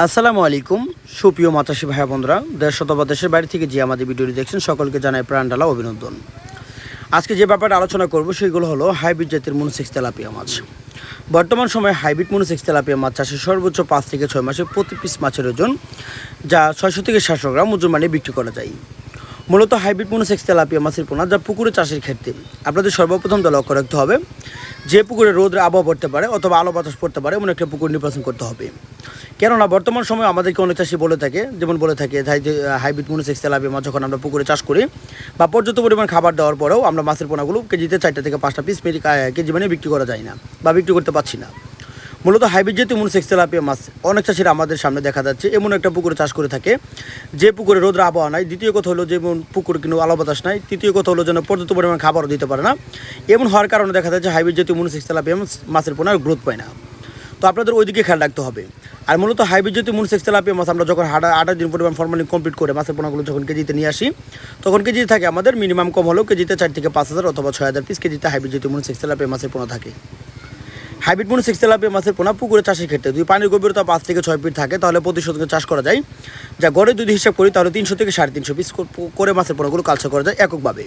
আসসালামু আলাইকুম, সুপ্রিয় মাতাসী ভাই বন্ধুরা। দেশ বা দেশের বাইরে থেকে যে আমাদের ভিডিওটি দেখছেন, সকলকে জানাই প্রাণডালা অভিনন্দন। আজকে যে ব্যাপারটা আলোচনা করব সেগুলো হলো হাইব্রিড জাতের মনোসিক্স তেলাপিয়া মাছ। বর্তমান সময়ে হাইব্রিড মনোসিক্স তেলাপিয়া মাছ চাষে সর্বোচ্চ পাঁচ থেকে ছয় মাসে প্রতি পিস মাছের ওজন, যা ছয়শো থেকে সাতশো গ্রাম ওজন মানে বিক্রি করা যায়। মূলত হাইব্রিড মনোসেক্স তেলাপিয়া মাছের পোনা যা পুকুরে চাষের ক্ষেত্রে। আপনাদের সর্বপ্রথম তো লক্ষ্য রাখতে হবে, যে পুকুরে রোদ আবহাওয়া পড়তে পারে অথবা আলো বাতাস পড়তে পারে, এমন একটা পুকুর নির্বাচন করতে হবে। কেননা, বর্তমান সময়ে আমাদেরকে অনেক চাষি বলে থাকে, যেমন বলে থাকে হাইব্রিড মনোসেক্স তেলাপিয়া মাছ যখন আমরা পুকুরে চাষ করি বা পর্যাপ্ত পরিমাণ খাবার দেওয়ার পরেও আমরা মাছের পোনাগুলো কেজিতে চারটা থেকে পাঁচটা পিস কেজি মানে বিক্রি করা যায় না বা বিক্রি করতে পারছি না। মূলত হাইব্রিড জাতীয় মনোসেক্স তেলাপিয়া মাছ, অনেক চাষিরা আমাদের সামনে দেখা যাচ্ছে, এমন একটা পুকুরে চাষ করে থাকে, যে পুকুরে রোদ্র আবহাওয়া নাই। দ্বিতীয় কথা হলো যেমন পুকুর কিন্তু আলো বাতাস নাই। তৃতীয় কথা হলো যেন পর্যাপ্ত পরিমাণ খাবারও দিতে পারে না। এমন হওয়ার কারণে দেখা যাচ্ছে হাইব্রিড জাতীয় মনোসেক্স তেলাপিয়া মাছ- মাছের পোনার গ্রোথ পায় না। তো আপনাদের ওইদিকে খেয়াল রাখতে হবে। আর মূলত হাইব্রিড জাতীয় মনোসেক্স তেলাপিয়া মাছ, আমরা যখন হাটা আঠাশ দিন পরিমাণ ফর্মালিন কমপ্লিট করে মাছের পোনাগুলো যখন কেজিতে নিয়ে আসি, তখন কেজিতে থাকে আমাদের মিনিমাম কম হলেও কেজিতে চার থেকে পাঁচ হাজার অথবা ছয় হাজার পিস কেজিতে হাইব্রিড জাতীয় মনোসেক্স তেলাপিয়া মাছের পোনা থাকে। হাইব্রিড মনে সিক্স তেলাপিয়া মাছের পোনা, পুকুরে চাষের ক্ষেত্রে। যদি পানির গভীরতা পাঁচ থেকে ছয় ফিট থাকে, তাহলে প্রতি শতকে চাষ করা যায়। যা গড়ে যদি হিসাব করি, তাহলে তিনশো থেকে সাড়ে তিনশো পিস করে মাছের পোনাগুলো কালচার করা যায় এককভাবে।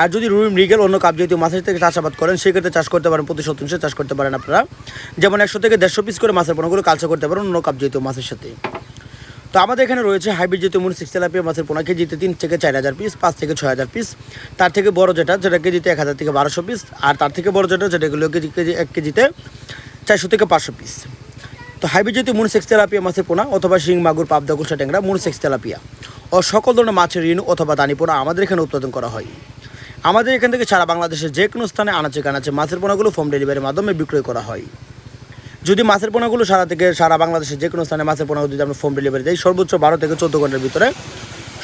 আর যদি রুই, মৃগেল, অন্য কাপ জাতীয় মাছের থেকে চাষাবাদ করেন, সেক্ষেত্রে চাষ করতে পারেন, প্রতি শতাংশে চাষ করতে পারেন আপনারা। যেমন একশো থেকে দেড়শো পিস করে মাছের পোনাগুলো কালচার করতে পারেন অন্য কাপ জাতীয় মাছের সাথে। তো আমাদের এখানে রয়েছে হাইব্রিড জাতীয় মনে সিক্স তেলাপিয়া, মাছের পোনা, কেজিতে তিন থেকে চার হাজার পিস পাঁচ থেকে ছয় হাজার পিস তার থেকে বড় যেটা যেটা কেজিতে এক হাজার থেকে বারোশো পিস আর তার থেকে বড় যেটা যেটাগুলো কেজি কেজি, এক কেজিতে চারশো থেকে পাঁচশো পিস তো হাইব্রিড জাতীয় মনোসেক্স তেলাপিয়া, মাছের পোনা, অথবা শিং, মাগুর, পাবদা, গুলশা ট্যাংরা মনোসেক্স তেলাপিয়া। ও সকল ধরনের মাছের ঋণ অথবা দানি পোনা আমাদের এখানে উৎপাদন করা হয়। আমাদের এখান থেকে সারা বাংলাদেশের যে কোনো স্থানে আনাচে কানাচে মাছের পোনাগুলো হোম ডেলিভারির মাধ্যমে বিক্রয় করা হয়। যদি মাছের পোনাগুলো সারা থেকে সারা বাংলাদেশের যে কোনো স্থানে মাছের পোনাগুলো যদি আমরা হোম ডেলিভারি দিই, সর্বোচ্চ বারো থেকে চোদ্দ ঘণ্টার ভিতরে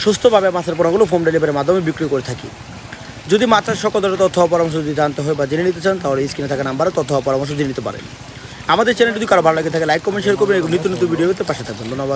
সুস্থভাবে মাছের পোনাগুলো হোম ডেলিভারির মাধ্যমে বিক্রি করে থাকি। যদি মাছের সকল ধরনের তথ্য পরামর্শ যদি জানতে হয় বা জেনে নিতে চান, তাহলে স্ক্রিনে থাকা নাম্বারে তথ্য পরামর্শ জেনে নিতে পারেন। আমাদের চ্যানেল যদি কারও ভালো লাগে থাকে লাইক কমেন্ট শেয়ার করবেন এবং নিত্য নতুন ভিডিও পেতে পাশে থাকবেন। ধন্যবাদ।